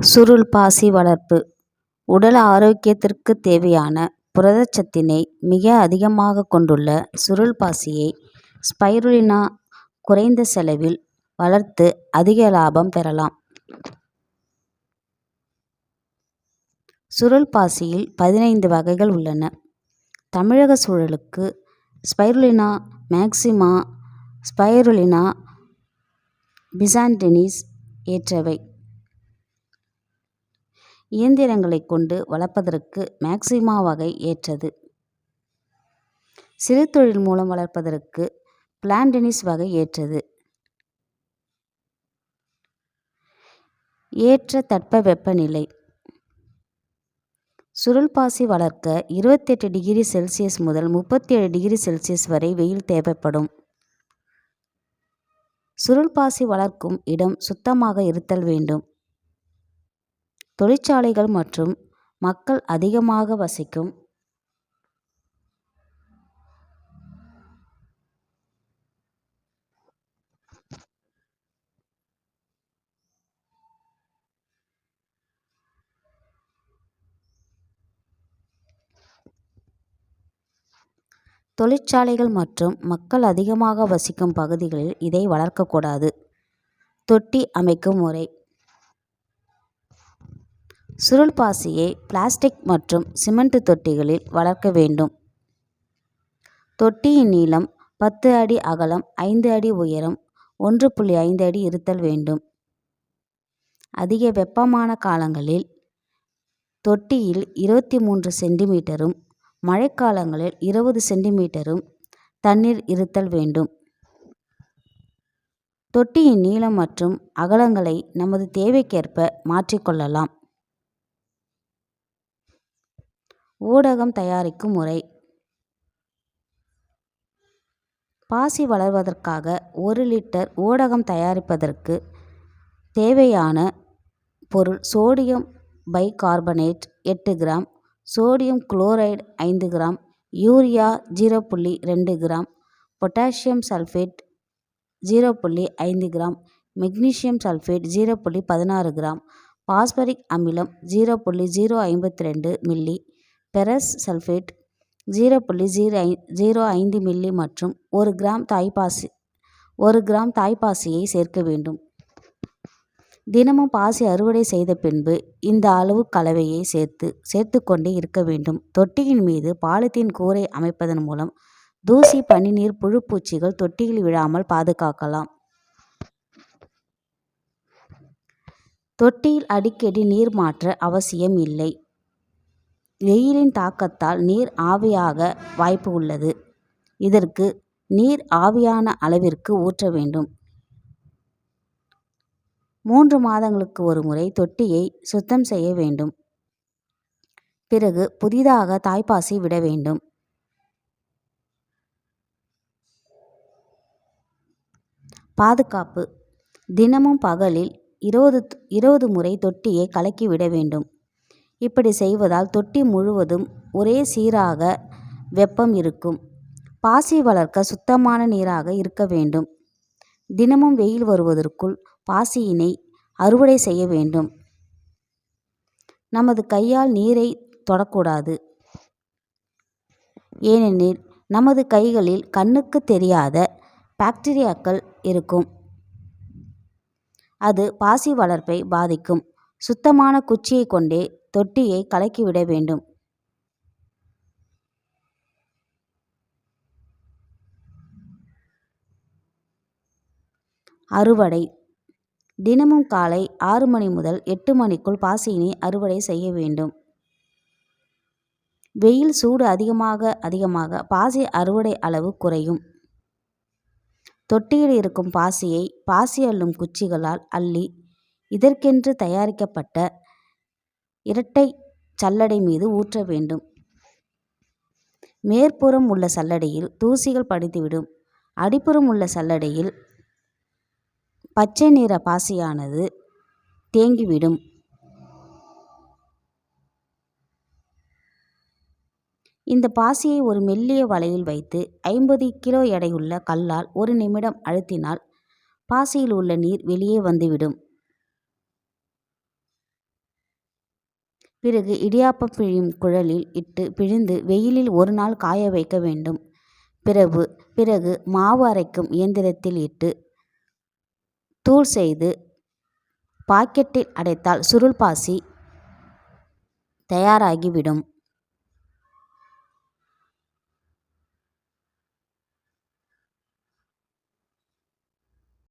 சுருள் பாசி வளர்ப்பு உடல் ஆரோக்கியத்திற்கு தேவையான புரதச்சத்தினை மிக அதிகமாக கொண்டுள்ள சுருள் பாசியை ஸ்பைருலினா குறைந்த செலவில் வளர்த்து அதிக லாபம் பெறலாம். சுருள் பாசியில் பதினைந்து வகைகள் உள்ளன. தமிழக சூழலுக்கு ஸ்பைருலினா மேக்சிமா ஸ்பைருலினா பிசாண்டினிஸ் ஏற்றவை. இயந்திரங்களைக் கொண்டு வளர்ப்பதற்கு மேக்சிமா வகை ஏற்றது. சிறுதொழில் மூலம் வளர்ப்பதற்கு பிளான்டெனிஸ் வகை ஏற்றது. ஏற்ற தட்பவெப்பநிலை வெப்பநிலை சுருள்பாசி வளர்க்க இருபத்தெட்டு டிகிரி செல்சியஸ் முதல் முப்பத்தேழு டிகிரி செல்சியஸ் வரை வெயில் தேவைப்படும். சுருள்பாசி வளர்க்கும் இடம் சுத்தமாக இருத்தல் வேண்டும். தொழிற்சாலைகள் மற்றும் மக்கள் அதிகமாக வசிக்கும் தொழிற்சாலைகள் மற்றும் மக்கள் அதிகமாக வசிக்கும் பகுதிகளில் இதை வளர்க்கக்கூடாது. தொட்டி அமைக்கும் முறை சுருள் பாசியை பிளாஸ்டிக் மற்றும் சிமெண்ட் தொட்டிகளில் வளர்க்க வேண்டும். தொட்டியின் நீளம் பத்து அடி அகலம் ஐந்து அடி உயரம் ஒன்று புள்ளி ஐந்து அடி இருத்தல் வேண்டும். அதிக வெப்பமான காலங்களில் தொட்டியில் இருபத்தி மூன்று சென்டிமீட்டரும் மழைக்காலங்களில் இருபது சென்டிமீட்டரும் தண்ணீர் இருத்தல் வேண்டும். தொட்டியின் நீளம் மற்றும் அகலங்களை நமது தேவைக்கேற்ப மாற்றிக் ஊடகம் தயாரிக்கும் முறை. பாசி வளர்வதற்காக ஒரு லிட்டர் ஊடகம் தயாரிப்பதற்கு தேவையான பொருள் சோடியம் பைகார்பனேட் எட்டு கிராம் சோடியம் குளோரைடு ஐந்து கிராம் யூரியா ஜீரோ புள்ளி ரெண்டு கிராம் பொட்டாசியம் சல்ஃபேட் ஜீரோ புள்ளி ஐந்து கிராம் மெக்னீசியம் சல்ஃபேட் ஜீரோ புள்ளி பதினாறு கிராம் பாஸ்பரிக் அமிலம் ஜீரோ புள்ளி ஜீரோ ஐம்பத்தி ரெண்டு மில்லி பெரஸ் சல்ஃபேட் ஜீரோ புள்ளி ஜீரோ ஐ ஜீரோ ஐந்து மில்லி மற்றும் ஒரு கிராம் தாய்ப்பாசி ஒரு கிராம் தாய்ப்பாசியை சேர்க்க வேண்டும். தினமும் பாசி அறுவடை செய்த பின்பு இந்த அளவு கலவையை சேர்த்து சேர்த்து கொண்டே இருக்க வேண்டும். தொட்டியின் மீது பாலித்தீன் கூரை அமைப்பதன் மூலம் தூசி பனிநீர் புழு பூச்சிகள் தொட்டியில் விழாமல் பாதுகாக்கலாம். தொட்டியில் அடிக்கடி நீர் மாற்ற அவசியம் இல்லை. வெயிலின் தாக்கத்தால் நீர் ஆவியாக வாய்ப்பு உள்ளது. இதற்கு நீர் ஆவியான அளவிற்கு ஊற்ற வேண்டும். மூன்று மாதங்களுக்கு ஒரு முறை தொட்டியை சுத்தம் செய்ய வேண்டும். பிறகு புதிதாக தாய்ப்பாசி விட வேண்டும். பாதுகாப்பு தினமும் பகலில் இருபது இருபது முறை தொட்டியை கலக்கி விட வேண்டும். இப்படி செய்வதால் தொட்டி முழுவதும் ஒரே சீராக வெப்பம் இருக்கும். பாசி வளர்க்க சுத்தமான நீராக இருக்க வேண்டும். தினமும் வெயில் வருவதற்குள் பாசியினை அறுவடை செய்ய வேண்டும். நமது கையால் நீரை தொடக்கூடாது. ஏனெனில் நமது கைகளில் கண்ணுக்கு தெரியாத பாக்டீரியாக்கள் இருக்கும். அது பாசி வளர்ப்பை பாதிக்கும். சுத்தமான குச்சியை கொண்டே தொட்டியை கலக்கிவிட வேண்டும். அறுவடை தினமும் காலை ஆறு மணி முதல் எட்டு மணிக்குள் பாசியினை அறுவடை செய்ய வேண்டும். வெயில் சூடு அதிகமாக அதிகமாக பாசி அறுவடை அளவு குறையும். தொட்டியில் இருக்கும் பாசியை பாசி அள்ளும் குச்சிகளால் அள்ளி இதற்கென்று தயாரிக்கப்பட்ட இரட்டை சல்லடை மீது ஊற்ற வேண்டும். மேற்புறம் உள்ள சல்லடையில் தூசிகள் படிந்துவிடும். அடிப்புறம் உள்ள சல்லடையில் பச்சை நிற பாசியானது தேங்கிவிடும். இந்த பாசியை ஒரு மெல்லிய வலையில் வைத்து ஐம்பது கிலோ எடையுள்ள கல்லால் ஒரு நிமிடம் அழுத்தினால் பாசியில் உள்ள நீர் வெளியே வந்துவிடும். பிறகு இடியாப்பம் பிழியும் குழலில் இட்டு பிழிந்து வெயிலில் ஒரு நாள் காய வைக்க வேண்டும். பிறகு பிறகு மாவு அரைக்கும் இயந்திரத்தில் இட்டு தூள் செய்து பாக்கெட்டில் அடைத்தால் சுருள் பாசி தயாராகிவிடும்.